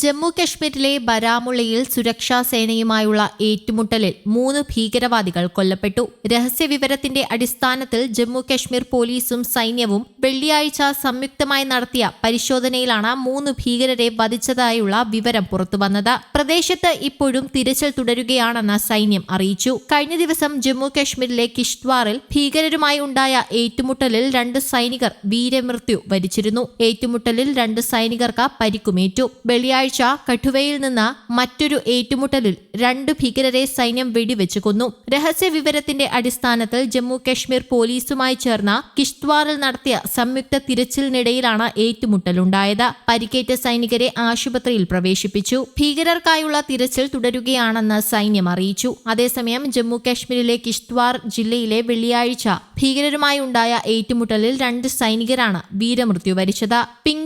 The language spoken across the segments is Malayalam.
ജമ്മു കശ്മീരിലെ ബരാമുള്ളയിൽ സുരക്ഷാ സേനയുമായുള്ള ഏറ്റുമുട്ടലിൽ മൂന്ന് ഭീകരവാദികൾ കൊല്ലപ്പെട്ടു. രഹസ്യവിവരത്തിന്റെ അടിസ്ഥാനത്തിൽ ജമ്മു കശ്മീർ പോലീസും സൈന്യവും വെള്ളിയാഴ്ച സംയുക്തമായി നടത്തിയ പരിശോധനയിലാണ് മൂന്ന് ഭീകരരെ വധിച്ചതായുള്ള വിവരം പുറത്തുവന്നത്. പ്രദേശത്ത് ഇപ്പോഴും തിരച്ചിൽ തുടരുകയാണെന്ന് സൈന്യം അറിയിച്ചു. കഴിഞ്ഞ ദിവസം ജമ്മു കശ്മീരിലെ കിഷ്ത്വാറിൽ ഭീകരരുമായി ഉണ്ടായ ഏറ്റുമുട്ടലിൽ രണ്ട് സൈനികർ വീരമൃത്യു വരിച്ചിരുന്നു. ഏറ്റുമുട്ടലിൽ രണ്ട് സൈനികർക്ക് പരിക്കുമേറ്റു. വെള്ളിയാഴ്ച കഠുവയിൽ നിന്ന് മറ്റൊരു ഏറ്റുമുട്ടലിൽ രണ്ട് ഭീകരരെ സൈന്യം വെടിവെച്ചു കൊന്നു. രഹസ്യ വിവരത്തിന്റെ അടിസ്ഥാനത്തിൽ ജമ്മു കശ്മീർ പോലീസുമായി ചേർന്ന കിഷ്ത്വാറിൽ നടത്തിയ സംയുക്ത തിരച്ചിലിനിടയിലാണ് ഏറ്റുമുട്ടലുണ്ടായത് പരിക്കേറ്റ സൈനികരെ ആശുപത്രിയിൽ പ്രവേശിപ്പിച്ചു. ഭീകരർക്കായുള്ള തിരച്ചിൽ തുടരുകയാണെന്ന് സൈന്യം അറിയിച്ചു. അതേസമയം ജമ്മു കശ്മീരിലെ കിഷ്ത്വാർ ജില്ലയിലെ വെള്ളിയാഴ്ച ഭീകരരുമായി ഉണ്ടായ ഏറ്റുമുട്ടലിൽ രണ്ട് സൈനികരാണ് വീരമൃത്യു വരിച്ചത്. പിങ്നൽ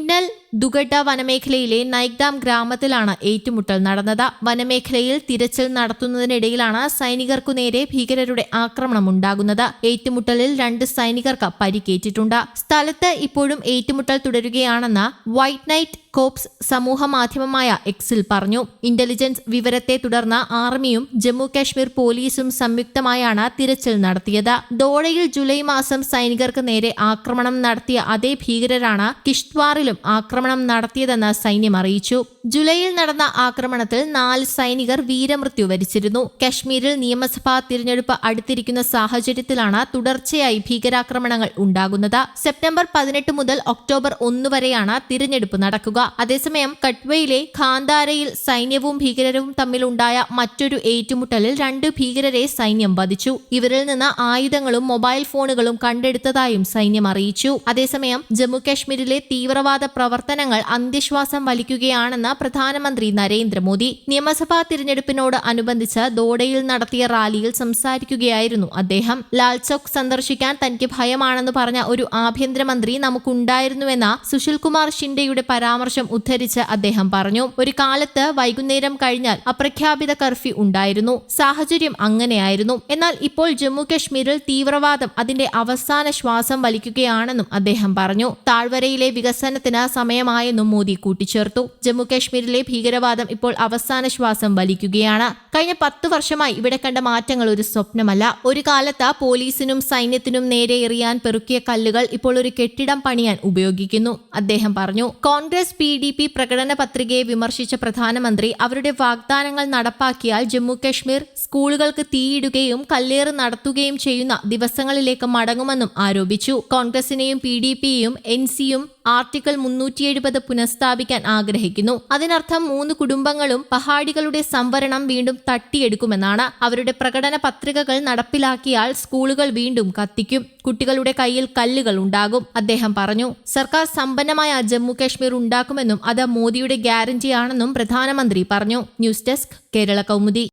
ദുഗഡ വനമേഖലയിലെ നൈഗ്ദാം ഗ്രാമത്തിലാണ് ഏറ്റുമുട്ടൽ നടന്നത്. വനമേഖലയിൽ തിരച്ചിൽ നടത്തുന്നതിനിടയിലാണ് സൈനികർക്കു നേരെ ഭീകരരുടെ ആക്രമണം ഉണ്ടാകുന്നത്. ഏറ്റുമുട്ടലിൽ രണ്ട് സൈനികർക്ക് പരിക്കേറ്റിട്ടുണ്ട്. സ്ഥലത്ത് ഇപ്പോഴും ഏറ്റുമുട്ടൽ തുടരുകയാണെന്ന് വൈറ്റ് നൈറ്റ് കോപ്സ് സമൂഹ മാധ്യമമായ എക്സിൽ പറഞ്ഞു ഇന്റലിജൻസ് വിവരത്തെ തുടർന്ന് ആർമിയും ജമ്മു കാശ്മീർ പോലീസും സംയുക്തമായാണ് തിരച്ചിൽ നടത്തിയത്. ദോഡയിൽ ജൂലൈ മാസം സൈനികർക്ക് നേരെ ആക്രമണം നടത്തിയ അതേ ഭീകരരാണ് കിഷ്ത്വാറിലും ആക്രമണം നടത്തിയതെന്ന് സൈന്യം അറിയിച്ചു. ജൂലൈയിൽ നടന്ന ആക്രമണത്തിൽ നാല് സൈനികർ വീരമൃത്യു വരിച്ചിരുന്നു. കശ്മീരിൽ നിയമസഭാ തിരഞ്ഞെടുപ്പ് അടുത്തിരിക്കുന്ന സാഹചര്യത്തിലാണ് തുടർച്ചയായി ഭീകരാക്രമണങ്ങൾ ഉണ്ടാകുന്നത്. സെപ്റ്റംബർ പതിനെട്ട് മുതൽ ഒക്ടോബർ ഒന്ന് വരെയാണ് തിരഞ്ഞെടുപ്പ് നടക്കുക. അതേസമയം കട്വയിലെ ഖാന്താരയിൽ സൈന്യവും ഭീകരരും തമ്മിലുണ്ടായ മറ്റൊരു ഏറ്റുമുട്ടലിൽ രണ്ട് ഭീകരരെ സൈന്യം വധിച്ചു. ഇവരിൽ നിന്ന് ആയുധങ്ങളും മൊബൈൽ ഫോണുകളും കണ്ടെടുത്തതായും സൈന്യം അറിയിച്ചു. അതേസമയം ജമ്മു കാശ്മീരിലെ തീവ്രവാദ പ്രവർത്തനങ്ങൾ അന്ത്യശ്വാസം വലിക്കുകയാണെന്ന് പ്രധാനമന്ത്രി നരേന്ദ്രമോദി. നിയമസഭാ തിരഞ്ഞെടുപ്പിനോട് അനുബന്ധിച്ച് ദോഡയിൽ നടത്തിയ റാലിയിൽ സംസാരിക്കുകയായിരുന്നു അദ്ദേഹം. ലാൽ സന്ദർശിക്കാൻ തനിക്ക് ഭയമാണെന്ന് പറഞ്ഞ ഒരു ആഭ്യന്തരമന്ത്രി നമുക്കുണ്ടായിരുന്നുവെന്ന സുശീൽ കുമാർ ഷിൻഡെയുടെ പരാമർശം ഉദ്ധരിച്ച് അദ്ദേഹം പറഞ്ഞു ഒരു കാലത്ത് വൈകുന്നേരം കഴിഞ്ഞാൽ അപ്രഖ്യാപിത കർഫ്യൂ ഉണ്ടായിരുന്നു. സാഹചര്യം അങ്ങനെയായിരുന്നു. എന്നാൽ ഇപ്പോൾ ജമ്മു കശ്മീരിൽ തീവ്രവാദം അതിന്റെ അവസാന ശ്വാസം വലിക്കുകയാണെന്നും അദ്ദേഹം പറഞ്ഞു. താഴ്വരയിലെ വികസനത്തിന് സമയമായെന്നും മോദി കൂട്ടിച്ചേർത്തു. ജമ്മു കശ്മീരിലെ ഭീകരവാദം ഇപ്പോൾ അവസാന ശ്വാസം വലിക്കുകയാണ്. കഴിഞ്ഞ പത്ത് വർഷമായി ഇവിടെ കണ്ട മാറ്റങ്ങൾ ഒരു സ്വപ്നമല്ല. ഒരു കാലത്ത് പോലീസിനും സൈന്യത്തിനും നേരെ എറിയാൻ പെറുക്കിയ കല്ലുകൾ ഇപ്പോൾ ഒരു കെട്ടിടം പണിയാൻ ഉപയോഗിക്കുന്നു അദ്ദേഹം പറഞ്ഞു. കോൺഗ്രസ് പി ഡി പി പ്രകടന പത്രികയെ വിമർശിച്ച പ്രധാനമന്ത്രി അവരുടെ വാഗ്ദാനങ്ങൾ നടപ്പാക്കിയാൽ ജമ്മു കശ്മീർ സ്കൂളുകൾക്ക് തീയിടുകയും കല്ലേറ് നടത്തുകയും ചെയ്യുന്ന ദിവസങ്ങളിലേക്ക് മടങ്ങുമെന്നും ആരോപിച്ചു. കോൺഗ്രസിനെയും പി ഡി പിയെയും എൻ സിയും ആർട്ടിക്കിൾ മുന്നൂറ്റി എഴുപത് പുനഃസ്ഥാപിക്കാൻ ആഗ്രഹിക്കുന്നു. അതിനർത്ഥം മൂന്ന് കുടുംബങ്ങളും പഹാടികളുടെ സംവരണം വീണ്ടും തട്ടിയെടുക്കുമെന്നാണ്. അവരുടെ പ്രകടന പത്രികകൾ നടപ്പിലാക്കിയാൽ സ്കൂളുകൾ വീണ്ടും കത്തിക്കും. കുട്ടികളുടെ കയ്യിൽ കല്ലുകൾ ഉണ്ടാകും അദ്ദേഹം പറഞ്ഞു. സർക്കാർ സമ്പന്നമായ ജമ്മു കാശ്മീർ ഉണ്ടാക്കുമെന്നും അത് മോദിയുടെ ഗ്യാരണ്ടിയാണെന്നും പ്രധാനമന്ത്രി പറഞ്ഞു. News desk Kerala Kaumudi.